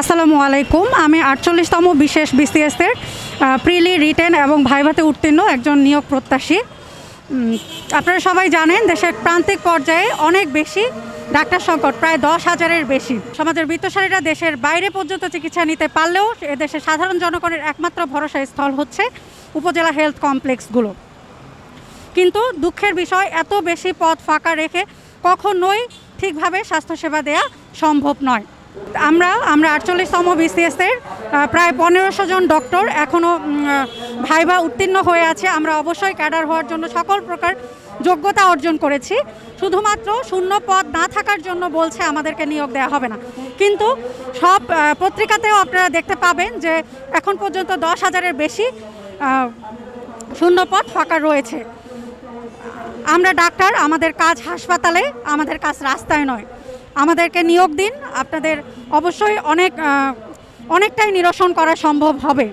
আসসালামু আলাইকুম। আমি আটচল্লিশতম বিশেষ বিসিএসের প্রিলি, রিটেন এবং ভাইভাতে উত্তীর্ণ একজন নিয়োগ প্রত্যাশী। আপনারা সবাই জানেন দেশের প্রান্তিক পর্যায়ে অনেক বেশি ডাক্তার সংকট, প্রায় দশ হাজারের বেশি। সমাজের বৃত্তশালীরা দেশের বাইরে পর্যন্ত চিকিৎসা নিতে পারলেও এদেশের সাধারণ জনগণের একমাত্র ভরসা স্থল হচ্ছে উপজেলা হেলথ কমপ্লেক্সগুলো। কিন্তু দুঃখের বিষয়, এত বেশি পথ ফাঁকা রেখে কখনোই ঠিকভাবে স্বাস্থ্যসেবা দেওয়া সম্ভব নয়। আমরা আমরা আটচল্লিশতম বিসিএসের প্রায় পনেরোশো জন ডক্টর এখনও ভাইবা উত্তীর্ণ হয়ে আছে। আমরা অবশ্যই ক্যাডার হওয়ার জন্য সকল প্রকার যোগ্যতা অর্জন করেছি। শুধুমাত্র শূন্য পদ না থাকার জন্য বলছে, আমাদেরকে নিয়োগ দেওয়া হবে না। কিন্তু সব পত্রিকাতেও আপনারা দেখতে পাবেন যে, এখন পর্যন্ত দশ হাজারের বেশি শূন্য পদ ফাঁকা রয়েছে। আমরা ডাক্তার, আমাদের কাজ হাসপাতালে, আমাদের কাজ রাস্তায় নয়। আমাদেরকে নিয়োগ দিন। আপনাদের অবশ্যই অনেক অনেকটাই নিরসন করা সম্ভব হবে।